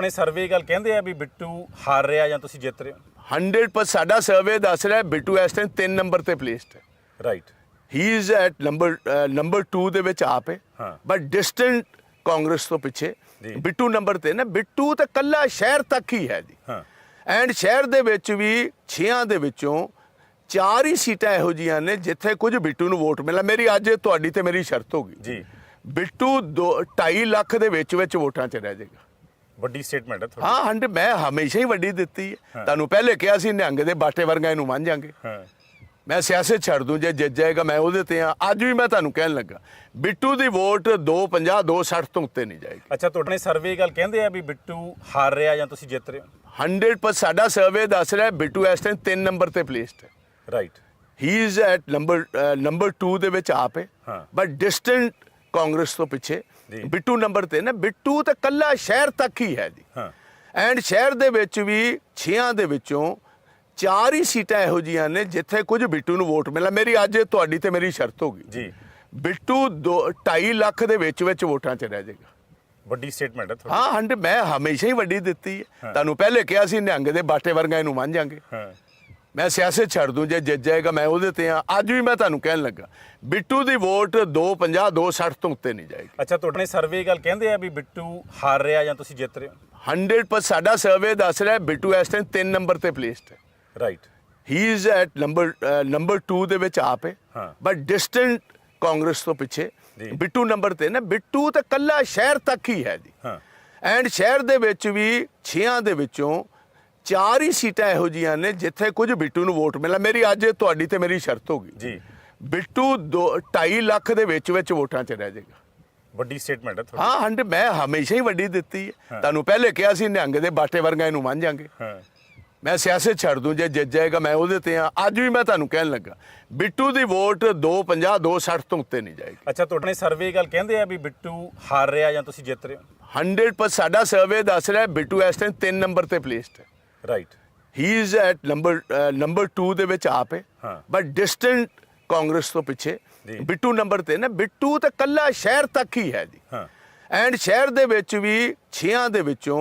ਆਪਣੇ ਸਰਵੇ ਗੱਲ ਕਹਿੰਦੇ ਆ ਵੀ ਬਿੱਟੂ ਹਾਰ ਰਿਹਾ ਜਾਂ ਤੁਸੀਂ ਜਿੱਤ ਰਹੇ ਹੋ? 100% ਸਾਡਾ ਸਰਵੇ ਦੱਸ ਰਿਹਾ ਬਿੱਟੂ ਇਸ ਟਾਈਮ 3 ਨੰਬਰ ਤੇ ਪਲੇਸਡ ਹੈ। Right he is at number number 2 ਦੇ ਵਿੱਚ ਆਪ ਹੈ। ਹਾਂ। ਬਟ ਡਿਸਟੈਂਟ ਕਾਂਗਰਸ ਤੋਂ ਪਿੱਛੇ। ਬਿੱਟੂ ਨੰਬਰ ਤੇ ਨਾ ਬਿੱਟੂ ਤਾਂ ਕੱਲਾ ਸ਼ਹਿਰ ਤੱਕ ਹੀ ਹੈ ਜੀ। ਹਾਂ। ਐਂਡ ਸ਼ਹਿਰ ਦੇ ਵਿੱਚ ਵੀ 6 ਦੇ ਵਿੱਚੋਂ ਚਾਰ ਹੀ ਸੀਟਾਂ ਇਹੋ ਜੀਆਂ ਨੇ ਜਿੱਥੇ ਕੁਝ ਬਿੱਟੂ ਨੂੰ ਵੋਟ ਮਿਲਾ ਮੇਰੀ ਅੱਜ ਤੁਹਾਡੀ ਤੇ ਮੇਰੀ ਸ਼ਰਤ ਹੋਗੀ ਜੀ। ਬਿੱਟੂ 2.5 ਲੱਖ ਦੇ ਵਿੱਚ ਵਿੱਚ ਵੋਟਾਂ 'ਚ ਰਹਿ ਜਾਏਗਾ। ਵੱਡੀ ਸਟੇਟਮੈਂਟ ਹੈ ਤੁਹਾਡੀ। ਹਾਂ ਹੰਡ ਮੈਂ ਹਮੇਸ਼ਾ ਹੀ ਵੱਡੀ ਦਿੱਤੀ ਹੈ। ਤੁਹਾਨੂੰ ਪਹਿਲੇ ਕਿਹਾ ਸੀ ਨਿਹੰਗ ਦੇ ਬਾਟੇ ਵਰਗਾ ਇਹਨੂੰ ਮੰਨ ਜਾਾਂਗੇ। ਹਾਂ। ਮੈਂ ਸਿਆਸਤ ਛੱਡ ਦੂੰ ਜੇ ਜਿੱਤ ਜਾਏਗਾ ਮੈਂ ਉਹਦੇ ਤੇ ਆ ਅੱਜ ਵੀ ਮੈਂ ਤੁਹਾਨੂੰ ਕਹਿਣ ਲੱਗਾ ਬਿੱਟੂ ਦੀ ਵੋਟ 250 260 ਤੋਂ ਉੱਤੇ ਨਹੀਂ ਜਾਏਗੀ। ਅੱਛਾ ਤੁਹਾਡੇ ਸਰਵੇ ਗੱਲ ਕਹਿੰਦੇ ਆ ਵੀ ਬਿੱਟੂ ਹਾਰ ਰਿਹਾ ਜਾਂ ਤੁਸੀਂ ਜਿੱਤ ਰਹੇ ਹੋ? 100% ਸਾਡਾ ਸਰਵੇ ਦੱਸ ਰਿਹਾ ਬਿੱਟੂ ਇਸ ਟਾਈਮ 3 ਨੰਬਰ ਤੇ ਪਲੇਸਡ ਹੈ। Right he is at number number 2 ਦੇ ਵਿੱਚ ਆਪ। ਬਟ ਡਿਸਟੈਂਟ ਕਾਂਗਰਸ ਤੋਂ ਪਿੱਛੇ। ਬਿੱਟੂ ਨੰਬਰ ਤੇ ਨਾ ਬਿੱਟੂ ਤਾਂ ਕੱਲਾ ਸ਼ਹਿਰ ਤੱਕ ਹੀ ਹੈ ਜੀ। ਹਾਂ। ਐਂਡ ਸ਼ਹਿਰ ਦੇ ਵਿੱਚ ਵੀ 6 ਦੇ ਵਿੱਚੋਂ ਚਾਰ ਹੀ ਸੀਟਾਂ ਇਹੋ ਜੀਆਂ ਨੇ ਜਿੱਥੇ ਕੁਝ ਬਿੱਟੂ ਨੂੰ ਵੋਟ ਮਿਲਾ ਮੇਰੀ ਅੱਜ ਤੁਹਾਡੀ ਤੇ ਮੇਰੀ ਸ਼ਰਤ ਹੋਗੀ ਜੀ। ਬਿੱਟੂ 2.5 ਲੱਖ ਦੇ ਵਿੱਚ ਵਿੱਚ ਵੋਟਾਂ 'ਚ ਰਹਿ ਜਾਏਗਾ। ਵੱਡੀ ਸਟੇਟਮੈਂਟ ਹੈ ਤੁਹਾਡੀ। ਹਾਂ ਹੰਡ ਮੈਂ ਹਮੇਸ਼ਾ ਹੀ ਵੱਡੀ ਦਿੱਤੀ ਹੈ। ਤੁਹਾਨੂੰ ਪਹਿਲੇ ਕਿਹਾ ਸੀ ਨਿਹੰਗ ਦੇ ਬਾਟੇ ਵਰਗਾ ਇਹਨੂੰ ਮੰਨ ਜਾਾਂਗੇ। ਹਾਂ। ਮੈਂ ਸਿਆਸਤ ਛੱਡ ਦੂੰ ਜੇ ਜਿੱਤ ਜਾਏਗਾ ਮੈਂ ਉਹਦੇ ਤੇ ਆ। ਅੱਜ ਵੀ ਮੈਂ ਤੁਹਾਨੂੰ ਕਹਿਣ ਲੱਗਾ ਬਿੱਟੂ ਦੀ ਵੋਟ 250 260 ਤੋਂ ਉੱਤੇ ਨਹੀਂ ਜਾਏਗੀ। ਅੱਛਾ ਤੁਹਾਡੇ ਸਰਵੇ ਗੱਲ ਕਹਿੰਦੇ ਆ ਵੀ ਬਿੱਟੂ ਹਾਰ ਰਿਹਾ ਜਾਂ ਤੁਸੀਂ ਜਿੱਤ ਰਹੇ ਹੋ? 100% ਸਾਡਾ ਸਰਵੇ ਦੱਸ ਰਿਹਾ ਬਿੱਟੂ ਇਸ ਟਾਈਮ 3 ਨੰਬਰ ਤੇ ਪਲੇਸਡ ਹੈ। Right he is at number number 2 ਦੇ ਵਿੱਚ ਆਪ ਹੈ। ਹਾਂ। ਬਟ ਡਿਸਟੈਂਟ ਕਾਂਗਰਸ ਤੋਂ ਪਿੱਛੇ। ਬਿੱਟੂ ਨੰਬਰ ਤੇ ਨਾ ਬਿੱਟੂ ਤਾਂ ਕੱਲਾ ਸ਼ਹਿਰ ਤੱਕ ਹੀ ਹੈ ਜੀ। ਹਾਂ। ਐਂਡ ਸ਼ਹਿਰ ਦੇ ਵਿੱਚ ਵੀ 6 ਦੇ ਵਿੱਚੋਂ ਚਾਰ ਹੀ ਸੀਟਾਂ ਇਹੋ ਜੀਆਂ ਨੇ ਜਿੱਥੇ ਕੁਝ ਬਿੱਟੂ ਨੂੰ ਵੋਟ ਮਿਲਾ ਮੇਰੀ ਅੱਜ ਤੁਹਾਡੀ ਤੇ ਮੇਰੀ ਸ਼ਰਤ ਹੋਗੀ ਜੀ। ਬਿੱਟੂ 2.5 ਲੱਖ ਦੇ ਵਿੱਚ ਵਿੱਚ ਵੋਟਾਂ 'ਚ ਰਹਿ ਜਾਏਗਾ। ਵੱਡੀ ਸਟੇਟਮੈਂਟ ਹੈ ਤੁਹਾਡੀ। ਹਾਂ ਹੰਡ ਮੈਂ ਹਮੇਸ਼ਾ ਹੀ ਵੱਡੀ ਦਿੱਤੀ ਹੈ। ਤੁਹਾਨੂੰ ਪਹਿਲੇ ਕਿਹਾ ਸੀ ਨਿਹੰਗ ਦੇ ਬਾਟੇ ਵਰਗਾ ਇਹਨੂੰ ਮੰਨ ਜਾਾਂਗੇ। ਹਾਂ। ਮੈਂ ਸਿਆਸਤ ਛੱਡ ਦੂੰ ਜੇ ਜਿੱਤ ਜਾਏਗਾ ਮੈਂ ਉਹਦੇ ਤੇ ਆ ਅੱਜ ਵੀ ਮੈਂ ਤੁਹਾਨੂੰ ਕਹਿਣ ਲੱਗਾ ਬਿੱਟੂ ਦੀ ਵੋਟ 250 260 ਤੋਂ ਉੱਤੇ ਨਹੀਂ ਜਾਏਗੀ। ਅੱਛਾ ਤੁਹਾਡੇ ਸਰਵੇ ਗੱਲ ਕਹਿੰਦੇ ਆ ਵੀ ਬਿੱਟੂ ਹਾਰ ਰਿਹਾ ਜਾਂ ਤੁਸੀਂ ਜਿੱਤ ਰਹੇ ਹੋ? 100% ਸਾਡਾ ਸਰਵੇ ਦੱਸ ਰਿਹਾ ਬਿੱਟੂ ਇਸ ਟਾਈਮ 3 ਨੰਬਰ ਤੇ ਪਲੇਸਡ ਹੈ। Right he is at number number 2 ਦੇ ਵਿੱਚ ਆਪ ਹੈ। ਹਾਂ। ਬਟ ਡਿਸਟੈਂਟ ਕਾਂਗਰਸ ਤੋਂ ਪਿੱਛੇ। ਬਿੱਟੂ ਨੰਬਰ ਤੇ ਨਾ ਬਿੱਟੂ ਤਾਂ ਕੱਲਾ ਸ਼ਹਿਰ ਤੱਕ ਹੀ ਹੈ ਜੀ। ਹਾਂ। ਐਂਡ ਸ਼ਹਿਰ ਦੇ ਵਿੱਚ ਵੀ 6 ਦੇ ਵਿੱਚੋਂ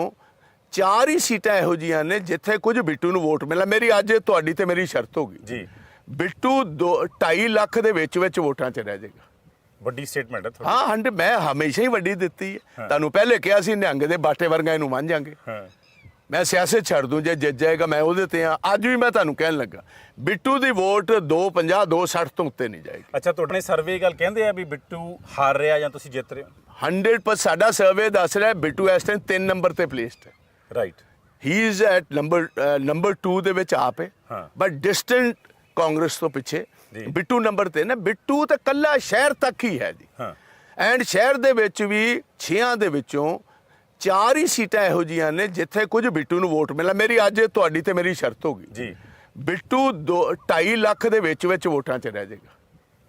ਚਾਰ ਹੀ ਸੀਟਾਂ ਇਹੋ ਜੀਆਂ ਨੇ ਜਿੱਥੇ ਕੁਝ ਬਿੱਟੂ ਨੂੰ ਵੋਟ ਮਿਲਾ ਮੇਰੀ ਅੱਜ ਤੁਹਾਡੀ ਤੇ ਮੇਰੀ ਸ਼ਰਤ ਹੋਗੀ ਜੀ। ਬਿੱਟੂ 2.5 ਲੱਖ ਦੇ ਵਿੱਚ ਵਿੱਚ ਵੋਟਾਂ 'ਚ ਰਹਿ ਜਾਏਗਾ। ਵੱਡੀ ਸਟੇਟਮੈਂਟ ਹੈ ਤੁਹਾਡੀ। ਹਾਂ ਹੰਡ ਮੈਂ ਹਮੇਸ਼ਾ ਹੀ ਵੱਡੀ ਦਿੱਤੀ ਹੈ। ਤੁਹਾਨੂੰ ਪਹਿਲੇ ਕਿਹਾ ਸੀ ਨਿਹੰਗ ਦੇ ਬਾਟੇ ਵਰਗਾ ਇਹਨੂੰ ਮੰਨ ਜਾਾਂਗੇ। ਹਾਂ। ਮੈਂ ਸਿਆਸਤ ਛੱਡ ਦੂੰ ਜੇ ਜਿੱਤ ਜਾਏਗਾ ਮੈਂ ਉਹਦੇ ਤੇ ਆ। ਅੱਜ ਵੀ ਮੈਂ ਤੁਹਾਨੂੰ ਕਹਿਣ ਲੱਗਾ ਬਿੱਟੂ ਦੀ ਵੋਟ 250 260 ਤੋਂ ਉੱਤੇ ਨਹੀਂ ਜਾਏਗੀ। ਅੱਛਾ ਤੁਹਾਡੇ ਸਰਵੇ ਗੱਲ ਕਹਿੰਦੇ ਆ ਵੀ ਬਿੱਟੂ ਹਾਰ ਰਿਹਾ ਜਾਂ ਤੁਸੀਂ ਜਿੱਤ ਰਹੇ ਹੋ? 100% ਸਾਡਾ ਸਰਵੇ ਦੱਸ ਰਿਹਾ ਬਿੱਟੂ ਇਸ ਟਾਈਮ 3 ਨੰਬਰ ਤੇ ਪਲੇਸਡ ਹੈ। Right he is at number number 2 ਦੇ ਵਿੱਚ ਆਪ ਹੈ। ਹਾਂ। ਬਟ ਡਿਸਟੈਂਟ ਕਾਂਗਰਸ ਤੋਂ ਪਿੱਛੇ। ਬਿੱਟੂ ਨੰਬਰ ਤੇ ਨਾ ਬਿੱਟੂ ਤਾਂ ਕੱਲਾ ਸ਼ਹਿਰ ਤੱਕ ਹੀ ਹੈ ਜੀ। ਹਾਂ। ਐਂਡ ਸ਼ਹਿਰ ਦੇ ਵਿੱਚ ਵੀ 6 ਦੇ ਵਿੱਚੋਂ ਚਾਰ ਹੀ ਸੀਟਾਂ ਇਹੋ ਜੀਆਂ ਨੇ ਜਿੱਥੇ ਕੁਝ ਬਿੱਟੂ ਨੂੰ ਵੋਟ ਮਿਲਾ ਮੇਰੀ ਅੱਜ ਤੁਹਾਡੀ ਤੇ ਮੇਰੀ ਸ਼ਰਤ ਹੋਗੀ ਜੀ। ਬਿੱਟੂ 2.5 ਲੱਖ ਦੇ ਵਿੱਚ ਵਿੱਚ ਵੋਟਾਂ 'ਚ ਰਹਿ ਜਾਏਗਾ।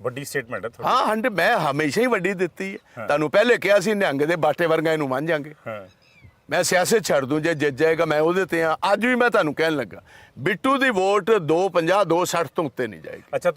ਵੱਡੀ ਸਟੇਟਮੈਂਟ ਹੈ ਤੁਹਾਡੀ। ਹਾਂ ਹੰਡ ਮੈਂ ਹਮੇਸ਼ਾ ਹੀ ਵੱਡੀ ਦਿੱਤੀ ਹੈ। ਤੁਹਾਨੂੰ ਪਹਿਲੇ ਕਿਹਾ ਸੀ ਨਿਹੰਗ ਦੇ ਬਾਟੇ ਵਰਗਾ ਇਹਨੂੰ ਮੰਨ ਜਾਾਂਗੇ। ਹਾਂ। ਮੈਂ ਸਿਆਸਤ ਛੱਡ ਦੂੰ ਜੇ ਜਿੱਤ ਜਾਏਗਾ ਮੈਂ ਉਹਦੇ ਤੇ ਆ ਅੱਜ ਵੀ ਮੈਂ ਤੁਹਾਨੂੰ ਕਹਿਣ ਲੱਗਾ ਬਿੱਟੂ ਦੀ ਵੋਟ 250 260 ਤੋਂ ਉੱਤੇ ਨਹੀਂ ਜਾਏਗੀ। ਅੱਛਾ